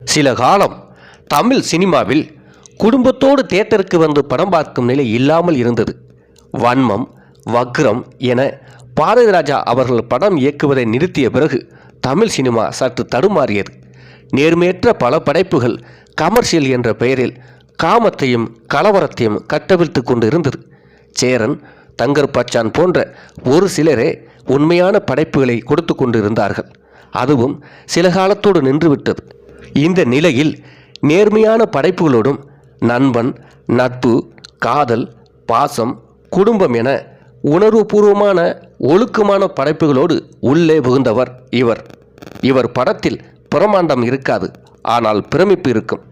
சில காலம் தமிழ் சினிமாவில் குடும்பத்தோடு தேட்டருக்கு வந்து படம் பார்க்கும் நிலை இல்லாமல் இருந்தது. வன்மம் வக்ரம் என பாரதி ராஜா அவர்கள் படம் இயக்குவதை நிறுத்திய பிறகு தமிழ் சினிமா சற்று தடுமாறியது. நேர்மையற்ற பல படைப்புகள் கமர்ஷியல் என்ற பெயரில் காமத்தையும் கலவரத்தையும் கட்டவிழ்த்து கொண்டு இருந்தது சேரன் தங்கர் பச்சான் போன்ற ஒரு சிலரே உண்மையான படைப்புகளை கொடுத்து கொண்டிருந்தார்கள். அதுவும் சில காலத்தோடு நின்றுவிட்டது. இந்த நிலையில் நேர்மையான படைப்புகளோடும் நண்பன் நட்பு காதல் பாசம் குடும்பம் என உணர்வுபூர்வமான ஒழுக்கமான படைப்புகளோடு உள்ளே புகுந்தவர் இவர். இவர் படத்தில் பிரமாண்டம் இருக்காது ஆனால் பிரமிப்பு இருக்கும்.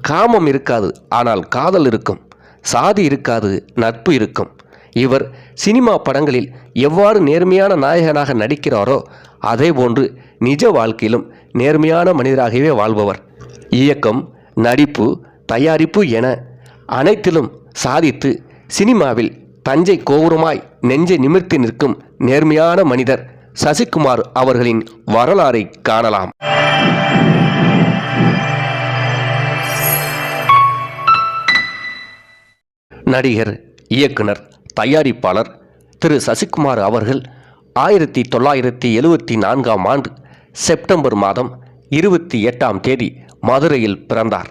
காமம் இருக்காது ஆனால் காதல் இருக்கும். சாதி இருக்காது நட்பு இருக்கும். இவர் சினிமா படங்களில் எவ்வாறு நேர்மையான நாயகனாக நடிக்கிறாரோ அதேபோன்று நிஜ வாழ்க்கையிலும் நேர்மையான மனிதராகவே வாழ்பவர். இயக்கம் நடிப்பு தயாரிப்பு என அனைத்திலும் சாதித்து சினிமாவில் தஞ்சை கோபுரமாய் நெஞ்சை நிமிர்த்தி நிற்கும் நேர்மையான மனிதர் சசிகுமார் அவர்களின் வரலாறை காணலாம். நடிகர் இயக்குனர் தயாரிப்பாளர் திரு சசிகுமார் அவர்கள் ஆயிரத்தி தொள்ளாயிரத்தி எழுவத்தி நான்காம் ஆண்டு செப்டம்பர் மாதம் இருபத்தி எட்டாம் தேதி மதுரையில் பிறந்தார்.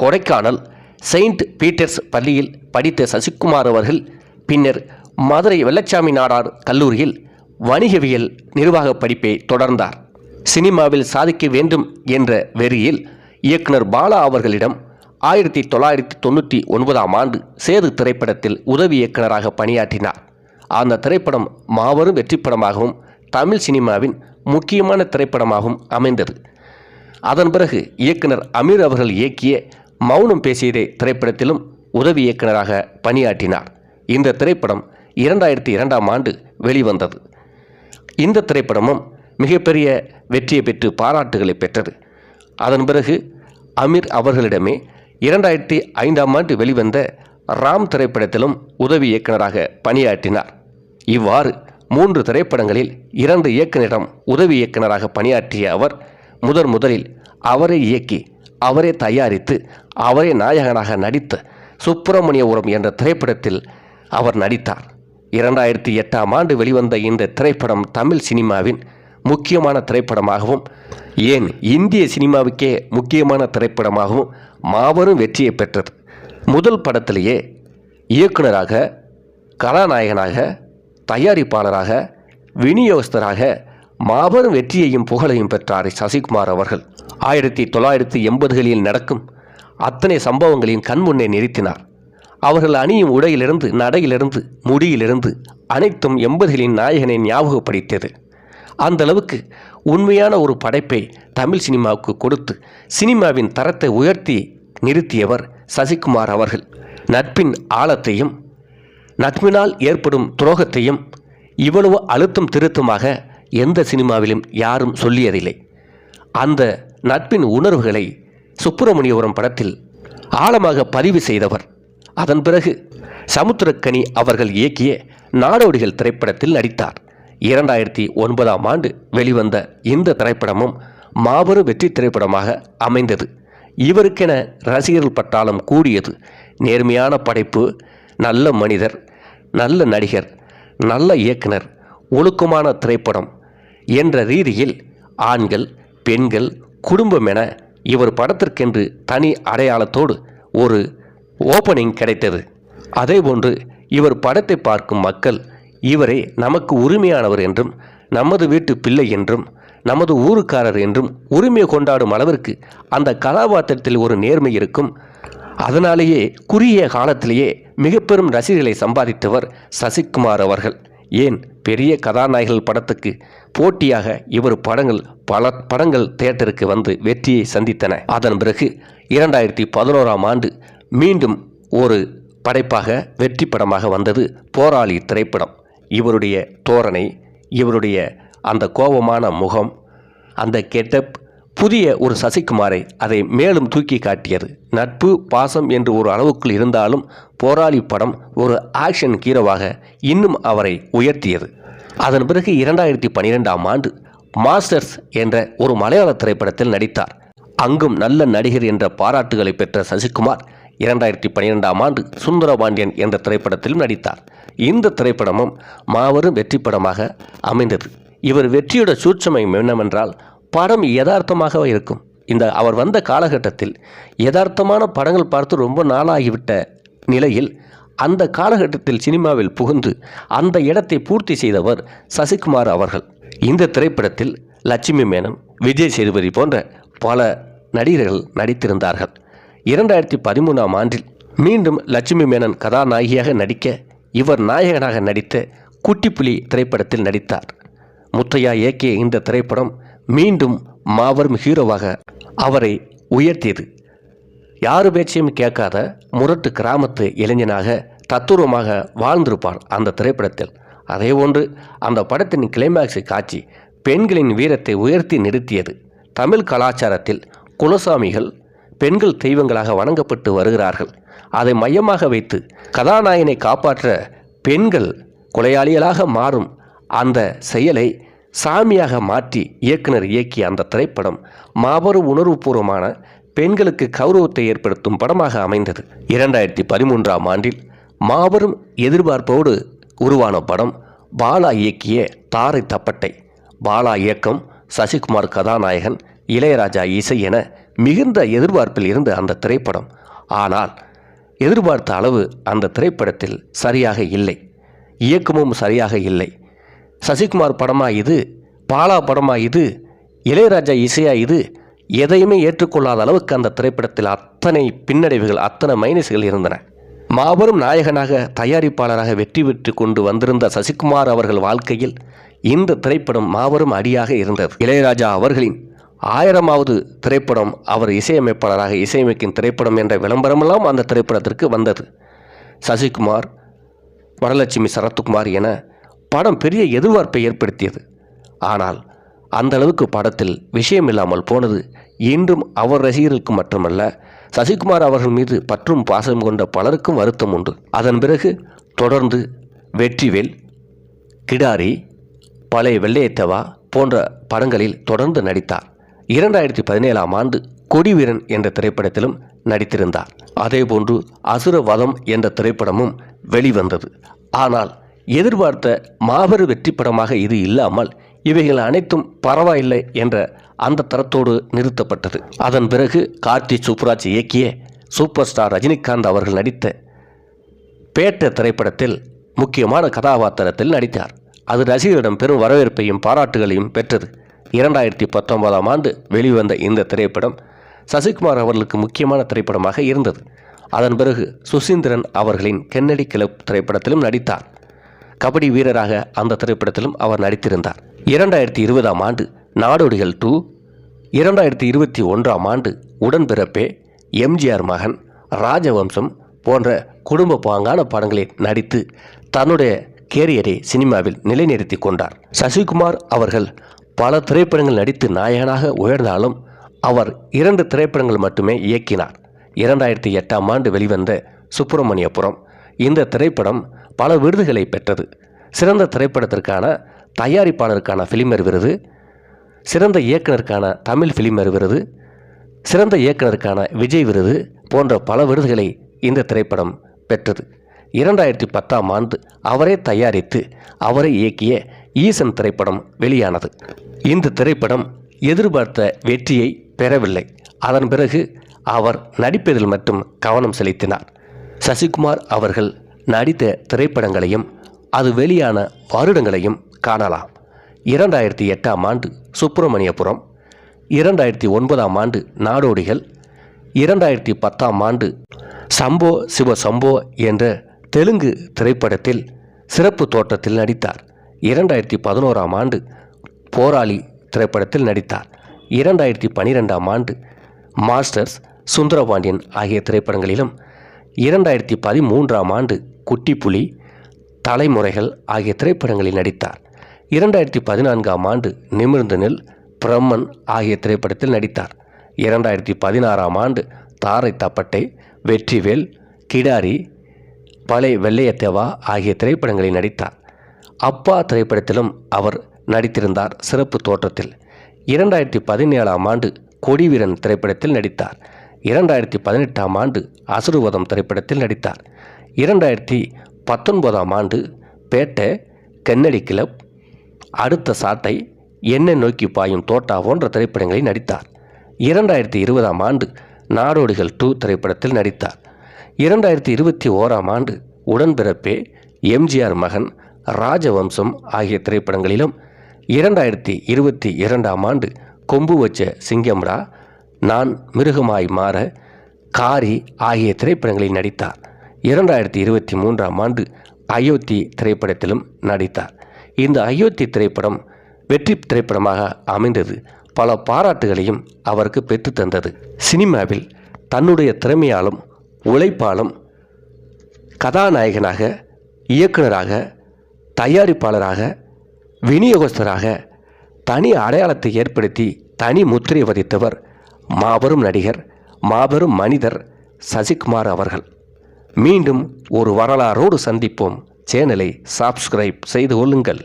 கொடைக்கானல் செயின்ட் பீட்டர்ஸ் பள்ளியில் படித்த சசிகுமார் அவர்கள் பின்னர் மதுரை வெள்ளச்சாமி நாடார் கல்லூரியில் வணிகவியல் நிர்வாக படிப்பை தொடர்ந்தார். சினிமாவில் சாதிக்க வேண்டும் என்ற வெறியில் இயக்குனர் பாலா அவர்களிடம் ஆயிரத்தி தொள்ளாயிரத்தி தொண்ணூற்றி ஒன்பதாம் ஆண்டு சேது திரைப்படத்தில் உதவி இயக்குனராக பணியாற்றினார். அந்த திரைப்படம் மாபெரும் வெற்றிப்படமாகவும் தமிழ் சினிமாவின் முக்கியமான திரைப்படமாகவும் அமைந்தது. அதன் பிறகு இயக்குனர் அமீர் அவர்கள் இயக்கிய மௌனம் பேசியதே திரைப்படத்திலும் உதவி இயக்குனராக பணியாற்றினார். இந்த திரைப்படம் இரண்டாயிரத்தி இரண்டாம் ஆண்டு வெளிவந்தது. இந்த திரைப்படமும் மிகப்பெரிய வெற்றியை பெற்று பாராட்டுகளை பெற்றது. அதன் பிறகு அமீர் அவர்களிடமே இரண்டாயிரத்தி ஐந்தாம் ஆண்டு வெளிவந்த ராம் திரைப்படத்திலும் உதவி இயக்குனராக பணியாற்றினார். இவ்வாறு மூன்று திரைப்படங்களில் இரண்டு இயக்குனரிடம் உதவி இயக்குனராக பணியாற்றிய அவர் முதன் முதலில் அவரை இயக்கி அவரே தயாரித்து அவரே நாயகனாக நடித்த சுப்பிரமணியபுரம் என்ற திரைப்படத்தில் அவர் நடித்தார். இரண்டாயிரத்தி எட்டாம் ஆண்டு வெளிவந்த இந்த திரைப்படம் தமிழ் சினிமாவின் முக்கியமான திரைப்படமாகவும் ஏன் இந்திய சினிமாவுக்கே முக்கியமான திரைப்படமாகவும் மாபெரும் வெற்றியை பெற்றது. முதல் படத்திலேயே இயக்குனராக கதாநாயகனாக தயாரிப்பாளராக விநியோகஸ்தராக மாபெரும் வெற்றியையும் புகழையும் பெற்றார் சசிகுமார் அவர்கள். ஆயிரத்தி தொள்ளாயிரத்தி எண்பதுகளில் நடக்கும் அத்தனை சம்பவங்களையும் கண்முன்னே நிறுத்தினார். அவர்கள் அணியும் உடையிலிருந்து நடையிலிருந்து முடியிலிருந்து அனைத்தும் எண்பதுகளின் நாயகனை ஞாபகப்படுத்தியது. அந்த அளவுக்கு உண்மையான ஒரு படைப்பை தமிழ் சினிமாவுக்கு கொடுத்து சினிமாவின் தரத்தை உயர்த்தி நிறுத்தியவர் சசிகுமார் அவர்கள். நட்பின் ஆழத்தையும் நட்பினால் ஏற்படும் துரோகத்தையும் இவ்வளவு அழுத்தம் திருத்தமாக எந்த சினிமாவிலும் யாரும் சொல்லியதில்லை. அந்த நட்பின் உணர்வுகளை சுப்பிரமணியபுரம் படத்தில் ஆழமாக பதிவு செய்தவர். அதன் பிறகு சமுத்திரக்கனி அவர்கள் இயக்கிய நாடோடிகள் திரைப்படத்தில் நடித்தார். இரண்டாயிரத்தி ஒன்பதாம் ஆண்டு வெளிவந்த இந்த திரைப்படமும் மாபெரும் வெற்றி திரைப்படமாக அமைந்தது. இவருக்கென ரசிகர்கள் பட்டாலும் கூடியது நேர்மையான படைப்பு நல்ல மனிதர் நல்ல நடிகர் நல்ல இயக்குனர் ஒழுக்கமான திரைப்படம் என்ற ரீதியில் ஆண்கள் பெண்கள் குடும்பம் என இவர் படத்திற்கென்று தனி அடையாளத்தோடு ஒரு ஓப்பனிங் கிடைத்தது. அதேபோன்று இவர் படத்தை பார்க்கும் மக்கள் இவரே நமக்கு உரிமையானவர் என்றும் நமது வீட்டு பிள்ளை என்றும் நமது ஊருக்காரர் என்றும் உரிமை கொண்டாடும் அளவிற்கு அந்த கதாபாத்திரத்தில் ஒரு நேர்மை இருக்கும். அதனாலேயே குறுகிய காலத்திலேயே மிக பெரும் ரசிகர்களை சம்பாதித்தவர் சசிகுமார் அவர்கள். ஏன்? பெரிய கதாநாயகர்கள் படத்துக்கு போட்டியாக இவர் படங்கள் பல படங்கள் தியேட்டருக்கு வந்து வெற்றியை சந்தித்தன. அதன் பிறகு இரண்டாயிரத்தி பதினோராம் ஆண்டு மீண்டும் ஒரு படைப்பாக வெற்றி படமாக வந்தது போராளி திரைப்படம். இவருடைய தோரணை இவருடைய அந்த கோபமான முகம் அந்த கெட்டப் புதிய ஒரு சசிகுமாரை அதை மேலும் தூக்கி காட்டியது. நட்பு பாசம் என்று ஒரு அளவுக்குள் இருந்தாலும் போராளி படம் ஒரு ஆக்ஷன் ஹீரோவாக இன்னும் அவரை உயர்த்தியது. அதன் பிறகு இரண்டாயிரத்தி பன்னிரெண்டாம் ஆண்டு மாஸ்டர்ஸ் என்ற ஒரு மலையாள திரைப்படத்தில் நடித்தார். அங்கும் நல்ல நடிகர் என்ற பாராட்டுகளை பெற்ற சசிகுமார் இரண்டாயிரத்தி பன்னிரெண்டாம் ஆண்டு சுந்தரபாண்டியன் என்ற திரைப்படத்திலும் நடித்தார். இந்த திரைப்படமும் மாபெரும் வெற்றி படமாக அமைந்தது. இவர் வெற்றியோட சூட்சமையும் என்னவென்றால் படம் யதார்த்தமாக இருக்கும். இந்த அவர் வந்த காலகட்டத்தில் யதார்த்தமான படங்கள் பார்த்து ரொம்ப நாளாகிவிட்ட நிலையில் அந்த காலகட்டத்தில் சினிமாவில் புகுந்து அந்த இடத்தை பூர்த்தி செய்தவர் சசிகுமார் அவர்கள். இந்த திரைப்படத்தில் லட்சுமி மேனன் விஜய் சேதுபதி போன்ற பல நடிகர்கள் நடித்திருந்தார்கள். இரண்டாயிரத்தி பதிமூணாம் ஆண்டில் மீண்டும் லட்சுமி மேனன் கதாநாயகியாக நடிக்க இவர் நாயகனாக நடித்த குட்டிப்புலி திரைப்படத்தில் நடித்தார். முத்தையா இயக்கிய இந்த திரைப்படம் மீண்டும் மாபெரும் ஹீரோவாக அவரை உயர்த்தியது. யாரு பேச்சையும் கேட்காத முரட்டு கிராமத்து இளைஞனாக தத்துவமாக வாழ்ந்திருப்பார் அந்த திரைப்படத்தில். அதே ஒன்று அந்த படத்தின் கிளைமேக்ஸ் காட்சி பெண்களின் வீரத்தை உயர்த்தி நிறுத்தியது. தமிழ் கலாச்சாரத்தில் குலசாமிகள் பெண்கள் தெய்வங்களாக வணங்கப்பட்டு வருகிறார்கள். அதை மையமாக வைத்து கதாநாயகனை காப்பாற்ற பெண்கள் கொலையாளிகளாக மாறும் அந்த செயலை சாமியாக மாற்றி இயக்குனர் இயக்கிய அந்த திரைப்படம் மாபெரும் உணர்வுபூர்வமான பெண்களுக்கு கௌரவத்தை ஏற்படுத்தும் படமாக அமைந்தது. இரண்டாயிரத்தி பதிமூன்றாம் ஆண்டில் மாபெரும் எதிர்பார்ப்போடு உருவான படம் பாலா இயக்கிய தாரை தப்பட்டை. பாலா இயக்கம் சசிகுமார் கதாநாயகன் இளையராஜா இசை என மிகுந்த எதிர்பார்ப்பில் இருந்த அந்த திரைப்படம். ஆனால் எதிர்பார்த்த அளவு அந்த திரைப்படத்தில் சரியாக இல்லை. இயக்கமும் சரியாக இல்லை. சசிகுமார் படமா இது பாலா படமா இது இளையராஜா இசையா இது எதையுமே ஏற்றுக்கொள்ளாத அளவுக்கு அந்த திரைப்படத்தில் அத்தனை பின்னடைவுகள் அத்தனை மைனஸ்கள் இருந்தன. மாபெரும் நாயகனாக தயாரிப்பாளராக வெற்றி பெற்று கொண்டு வந்திருந்த சசிகுமார் அவர்கள் வாழ்க்கையில் இந்த திரைப்படம் மாபெரும் அடியாக இருந்தது. இளையராஜா அவர்களின் ஆயிரமாவது திரைப்படம் அவர் இசையமைப்பாளராக இசையமைக்கும் திரைப்படம் என்ற விளம்பரமெல்லாம் அந்த திரைப்படத்திற்கு வந்தது. சசிகுமார் வரலட்சுமி சரத்குமார் என படம் பெரிய எதிர்பார்ப்பை ஏற்படுத்தியது. ஆனால் அந்த அளவுக்கு படத்தில் விஷயம் இல்லாமல் போனது இன்றும் அவர் ரசிகர்களுக்கு மட்டுமல்ல சசிகுமார் அவர்கள் மீது பற்றும் பாசம் கொண்ட பலருக்கும் வருத்தம் உண்டு. அதன் பிறகு தொடர்ந்து வெற்றிவேல் கிடாரி பழைய வெள்ளையத்தவா போன்ற படங்களில் தொடர்ந்து நடித்தார். இரண்டாயிரத்தி பதினேழாம் ஆண்டு கொடிவீரன் என்ற திரைப்படத்திலும் நடித்திருந்தார். அதேபோன்று அசுரவதம் என்ற திரைப்படமும் வெளிவந்தது. ஆனால் எதிர்பார்த்த மாபெரும் வெற்றி படமாக இது இல்லாமல் இவைகள் அனைத்தும் பரவாயில்லை என்ற அந்த தரத்தோடு நிறுத்தப்பட்டது. அதன் பிறகு கார்த்தி சுப்ராஜ் இயக்கிய சூப்பர் ஸ்டார் ரஜினிகாந்த் அவர்கள் நடித்த பேட்ட திரைப்படத்தில் முக்கியமான கதாபாத்திரத்தில் நடித்தார். அது ரசிகர்களிடம் பெரும் வரவேற்பையும் பாராட்டுகளையும் பெற்றது. இரண்டாயிரத்தி பத்தொன்பதாம் ஆண்டு வெளிவந்த இந்த திரைப்படம் சசிகுமார் அவர்களுக்கு முக்கியமான திரைப்படமாக இருந்தது. அதன் பிறகு சுசீந்திரன் அவர்களின் கென்னடி கிளப் திரைப்படத்திலும் நடித்தார். கபடி வீரராக அந்த திரைப்படத்திலும் அவர் நடித்திருந்தார். இரண்டாயிரத்தி இருபதாம் ஆண்டு நாடோடிகள் டூ இரண்டாயிரத்தி இருபத்தி ஒன்றாம் ஆண்டு உடன்பிறப்பே எம்ஜிஆர் மகன் ராஜவம்சம் போன்ற குடும்ப பாங்கான படங்களில் நடித்து தன்னுடைய கேரியரை சினிமாவில் நிலைநிறுத்தி கொண்டார். சசிகுமார் அவர்கள் பல திரைப்படங்கள் நடித்து நாயகனாக உயர்ந்தாலும் அவர் இரண்டு திரைப்படங்கள் மட்டுமே இயக்கினார். இரண்டாயிரத்தி எட்டாம் ஆண்டு வெளிவந்த சுப்பிரமணியபுரம் இந்த திரைப்படம் பல விருதுகளை பெற்றது. சிறந்த திரைப்படத்திற்கான தயாரிப்பாளருக்கான ஃபிலிமர் விருது சிறந்த இயக்குனருக்கான தமிழ் ஃபிலிமர் விருது சிறந்த இயக்குனருக்கான விஜய் விருது போன்ற பல விருதுகளை இந்த திரைப்படம் பெற்றது. இரண்டாயிரத்தி பத்தாம் ஆண்டு அவரே தயாரித்து அவரை இயக்கிய ஈசன் திரைப்படம் வெளியானது. இந்த திரைப்படம் எதிர்பார்த்த வெற்றியை பெறவில்லை. அதன் பிறகு அவர் நடிப்பதில் மட்டும் கவனம் செலுத்தினார். சசிகுமார் அவர்கள் நடித்த திரைப்படங்களையும் அது வெளியான வருடங்களையும் காணலாம். இரண்டாயிரத்தி எட்டாம் ஆண்டு சுப்பிரமணியபுரம் இரண்டாயிரத்தி ஒன்பதாம் ஆண்டு நாடோடிகள் இரண்டாயிரத்தி பத்தாம் ஆண்டு சம்போ சிவ சம்போ என்ற தெலுங்கு திரைப்படத்தில் சிறப்பு தோற்றத்தில் நடித்தார். இரண்டாயிரத்தி பதினோராம் ஆண்டு போராளி திரைப்படத்தில் நடித்தார். இரண்டாயிரத்தி பன்னிரெண்டாம் ஆண்டு மாஸ்டர்ஸ் சுந்தரபாண்டியன் ஆகிய திரைப்படங்களிலும் இரண்டாயிரத்தி பதிமூன்றாம் ஆண்டு குட்டிப்புலி தலைமுறைகள் ஆகிய திரைப்படங்களில் நடித்தார். இரண்டாயிரத்தி பதினான்காம் ஆண்டு நிமிர்ந்து நெல் பிரம்மன் ஆகிய திரைப்படத்தில் நடித்தார். இரண்டாயிரத்தி பதினாறாம் ஆண்டு தாரை தப்பட்டை வெற்றிவேல் கிடாரி பழைய வெள்ளையத்தேவா ஆகிய திரைப்படங்களில் நடித்தார். அப்பா திரைப்படத்திலும் அவர் நடித்திருந்தார் சிறப்பு தோற்றத்தில். இரண்டாயிரத்தி பதினேழாம் ஆண்டு கொடிவீரன் திரைப்படத்தில் நடித்தார். இரண்டாயிரத்தி பதினெட்டாம் ஆண்டு அசுருவதம் திரைப்படத்தில் நடித்தார். இரண்டாயிரத்தி பத்தொன்பதாம் ஆண்டு பேட்டை கென்னடி கிளப் அடுத்த சாட்டை என்னை நோக்கி பாயும் தோட்டா போன்ற திரைப்படங்களில் நடித்தார். இரண்டாயிரத்தி இருபதாம் ஆண்டு நாடோடிகள் டூ திரைப்படத்தில் நடித்தார். இரண்டாயிரத்தி இருபத்தி ஓராம் ஆண்டு உடன்பிறப்பே எம்ஜிஆர் மகன் ராஜவம்சம் ஆகிய திரைப்படங்களிலும் இரண்டாயிரத்தி இருபத்தி இரண்டாம் ஆண்டு கொம்பு வச்ச சிங்கம்ரா நான் மிருகமாய் மாற காரி ஆகிய திரைப்படங்களில் நடித்தார். இரண்டாயிரத்தி இருபத்தி மூன்றாம் ஆண்டு அயோத்தி திரைப்படத்திலும் நடித்தார். இந்த அயோத்தி திரைப்படம் வெற்றி திரைப்படமாக அமைந்தது. பல பாராட்டுகளையும் அவருக்கு பெற்று தந்தது. சினிமாவில் தன்னுடைய திறமையாலும் உழைப்பாலும் கதாநாயகனாக இயக்குனராக தயாரிப்பாளராக விநியோகஸ்தராக தனி அடையாளத்தை ஏற்படுத்தி தனி முத்திரை வதித்தவர் மாபெரும் நடிகர் மாபெரும் மனிதர் சசிகுமார் அவர்கள். மீண்டும் ஒரு வரலாறோடு சந்திப்போம். சேனலை சப்ஸ்கிரைப் செய்து கொள்ளுங்கள்.